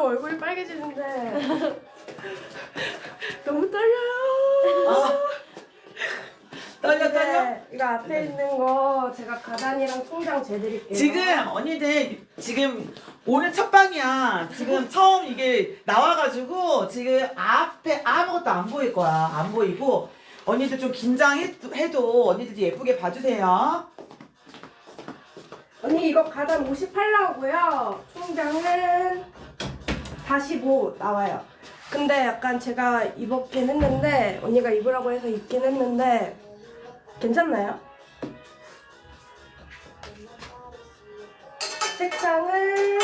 봐도 얼굴이 빨개지는데 너무 떨려요. 아. 떨려 떨려. 네, 이거 앞에 있는 거 제가 가단이랑 총장 재드릴게요. 지금 언니들 지금 오늘 첫 방이야. 지금 처음 이게 나와가지고 지금 앞에 아무것도 안 보일 거야. 안 보이고 언니들 좀 긴장해도 언니들 예쁘게 봐주세요. 언니 이거 가단 58 나오고요. 총장은 45 나와요. 근데 약간 제가 입었긴 했는데 언니가 입으라고 해서 입긴 했는데 괜찮나요? 색상은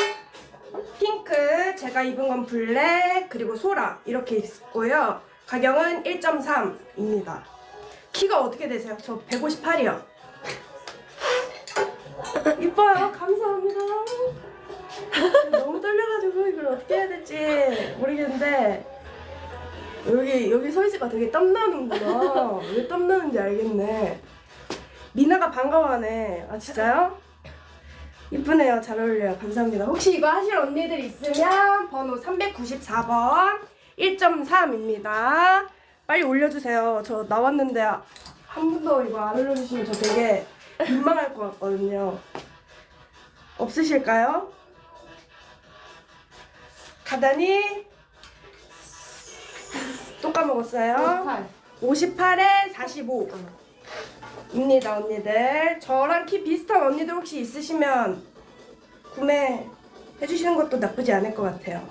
핑크, 제가 입은 건 블랙, 그리고 소라 이렇게 있고요. 가격은 1.3입니다. 키가 어떻게 되세요? 저 158이요. 이뻐요. 감사합니다. 너무 떨려가지고 이걸 어떻게 해야 될지 모르겠는데 여기 여기 서 있으니까 되게 땀나는구나. 왜 땀나는지 알겠네. 미나가 반가워하네. 아 진짜요? 이쁘네요. 잘 어울려요. 감사합니다. 혹시 이거 하실 언니들 있으면 번호 394번 1.3입니다. 빨리 올려주세요. 저 나왔는데 한 분도 이거 안 올려주시면 저 되게 민망할 것 같거든요. 없으실까요? 가다니 또 까먹었어요. 58에 45. 입니다, 언니들. 저랑 키 비슷한 언니들 혹시 있으시면 구매해 주시는 것도 나쁘지 않을 것 같아요.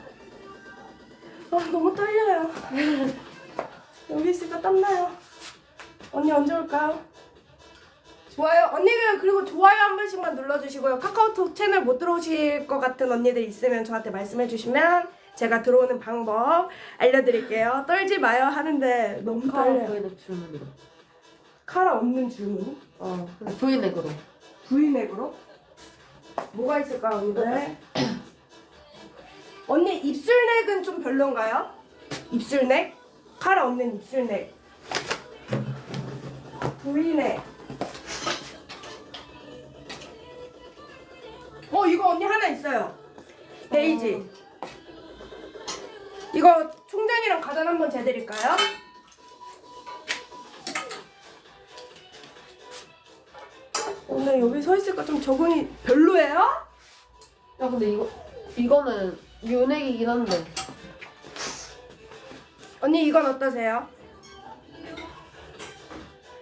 아, 너무 떨려요. 여기 있으니까 땀나요. 언니 언제 올까요? 좋아요. 언니들 그리고 좋아요 한 번씩만 눌러주시고요. 카카오톡 채널 못 들어오실 것 같은 언니들 있으면 저한테 말씀해 주시면 제가 들어오는 방법 알려드릴게요. 떨지 마요 하는데 너무 떨려요. 브이넥 줄무늬로. 카라 없는 줄무늬? 어, 근데 브이넥으로. V넥으로? 뭐가 있을까 언니들? 언니 입술넥은 좀 별론가요? 입술넥? 카라 없는 입술넥 V넥 있어요 베이지 이거 총장이랑 가단 한번 재드릴까요? 오늘 여기 서 있으니까 좀 적응이 별로예요? 야, 근데 이거, 이거는 유넥이긴 한데. 언니 이건 어떠세요?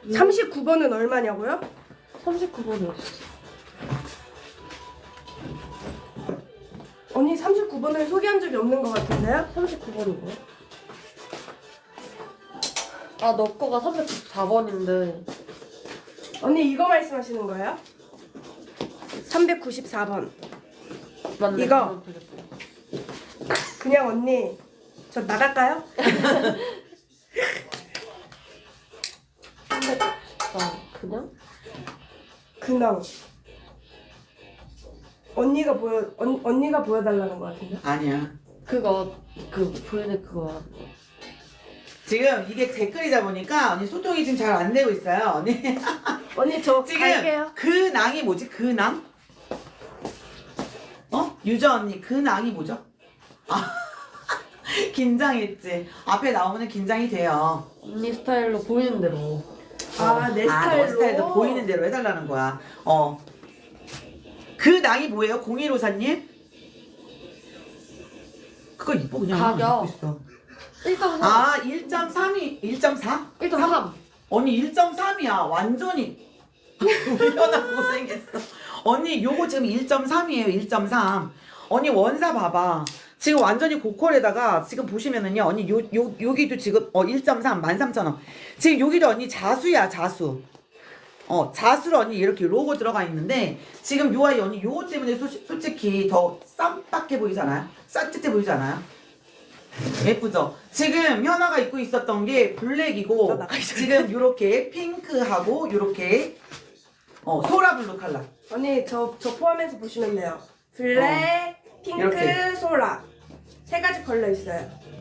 39번은 얼마냐고요? 39번이 없어. 언니 39번을 소개한 적이 없는 것 같은데요? 39번이 뭐야? 아, 너 거가 394번인데. 언니 이거 말씀하시는 거예요? 394번 맞네. 이거. 그냥 언니 저 나갈까요? 아, 그냥? 그냥 언니가 보여 언, 언니가 보여달라는 것 같은데? 아니야. 그거, 그, 브이넥 그거. 지금 이게 댓글이다 보니까 언니 소통이 지금 잘 안 되고 있어요. 언니 언니 저 지금 갈게요 그 낭이 뭐지? 그 낭? 어? 유저 언니 그 낭이 뭐죠? 아 긴장했지. 앞에 나오면 긴장이 돼요. 언니 스타일로 보이는 대로. 아 내 아, 스타일로 너 스타일도 보이는 대로 해달라는 거야. 어. 그 낭이 뭐예요? 0154님? 그거 이뻐 그냥. 가격. 입고 있어. 1.3. 아, 1.3이 1.4? 1.3. 언니 1.3이야. 완전히 우연하고 고생했어. 언니 요거 지금 1.3이에요. 1.3. 언니 원사 봐봐. 지금 완전히 고퀄에다가 지금 보시면은요. 언니 요, 요, 여기도 지금 어 1.3 13,000원. 지금 여기도 언니 자수야, 자수. 어, 언니 이렇게 로고 들어가 있는데 지금 요 아이 언니 요거 때문에 소, 솔직히 더 쌈박해 보이잖아요? 쌀뜻해 보이잖아요? 예쁘죠? 지금 현아가 입고 있었던 게나 블랙이고 지금 요렇게 핑크하고 요렇게 어 소라 블루 컬러 언니 저, 저 포함해서 보시면 돼요 블랙, 핑크, 이렇게. 소라 세 가지 컬러 있어요